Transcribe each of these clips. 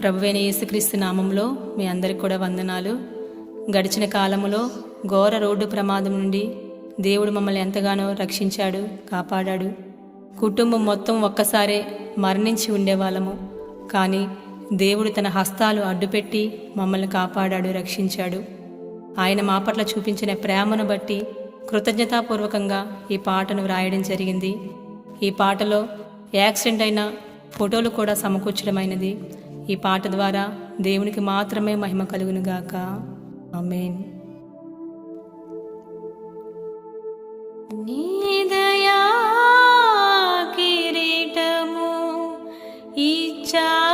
ప్రభువైన యేసుక్రీస్తు నామంలో మీ అందరికి కూడా వందనాలు. గడిచిన కాలములో ఘోర రోడ్డు ప్రమాదం నుండి దేవుడు మమ్మల్ని ఎంతగానో రక్షించాడు కాపాడాడు. కుటుంబం మొత్తం ఒక్కసారే మరణించి ఉండేవాళ్ళము. కానీ దేవుడు తన హస్తాలు అడ్డుపెట్టి మమ్మల్ని కాపాడాడు రక్షించాడు. ఆయన మా పట్ల చూపించిన ప్రేమను బట్టి కృతజ్ఞతాపూర్వకంగా ఈ పాటను వ్రాయడం జరిగింది. ఈ పాటలో యాక్సిడెంట్ అయిన ఫోటోలు కూడా సమకూర్చడమైనది. ఈ పాట ద్వారా దేవునికి మాత్రమే మహిమ కలుగునుగాక. ఆమెన్. నీదయా కిరీటము చా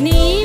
你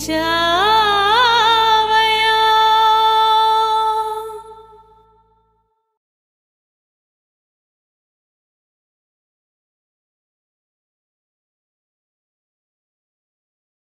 家。